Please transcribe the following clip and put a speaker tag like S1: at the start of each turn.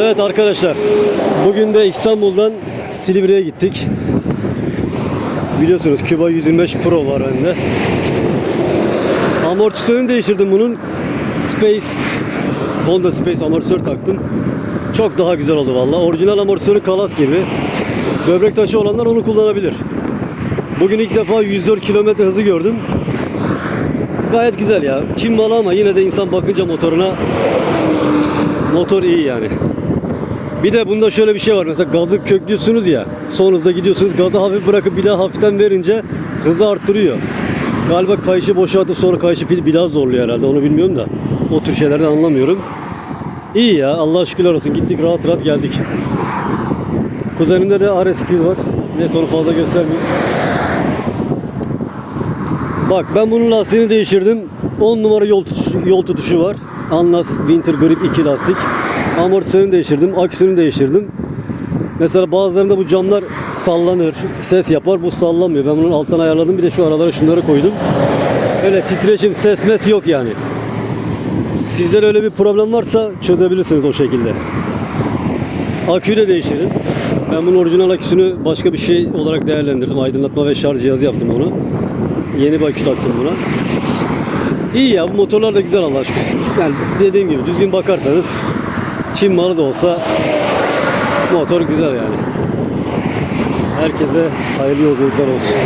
S1: Evet arkadaşlar, bugün de İstanbul'dan Silivri'ye gittik. Biliyorsunuz Cuba 125 Pro var önde. Amortisörünü değiştirdim bunun. Space, Honda Space amortisör taktım. Çok daha güzel oldu valla. Orijinal amortisörü kalas gibi. Böbrek taşı olanlar onu kullanabilir. Bugün ilk defa 104 km hızı gördüm. Gayet güzel ya. Çin malı ama yine de insan bakınca motoruna motor iyi yani. Bir de bunda şöyle bir şey var. Mesela gazı köklüyorsunuz ya. Son hızda gidiyorsunuz. Gazı hafif bırakıp bir daha hafiften verince hızı arttırıyor. Galiba kayışı boşaltıp sonra kayışı bir daha zorluyor herhalde. Onu bilmiyorum da. O tür şeylerden anlamıyorum. İyi ya. Allah şükürler olsun. Gittik rahat rahat geldik. Kuzenimde de RS200 var. Neyse onu fazla göstermeyeyim. Bak ben bunun lastiğini değiştirdim. 10 numara yol, tutuş- yol tutuşu var. Anlas Winter Grip 2 lastik. Amortisörünü değiştirdim. Aküsünü değiştirdim. Mesela bazılarında bu camlar sallanır, ses yapar. Bu sallamıyor. Ben bunun alttan ayarladım. Bir de şu aralara şunları koydum. Öyle titreşim, ses mes yok yani. Sizde öyle bir problem varsa çözebilirsiniz o şekilde. Aküyü de değiştirin. Ben bunun orijinal aküsünü başka bir şey olarak değerlendirdim. Aydınlatma ve şarj cihazı yaptım onu. Yeni bir akü taktım buna. İyi ya bu motorlar da güzel Allah aşkına. Yani dediğim gibi düzgün bakarsanız Çin malı da olsa motor güzel yani. Herkese hayırlı yolculuklar olsun.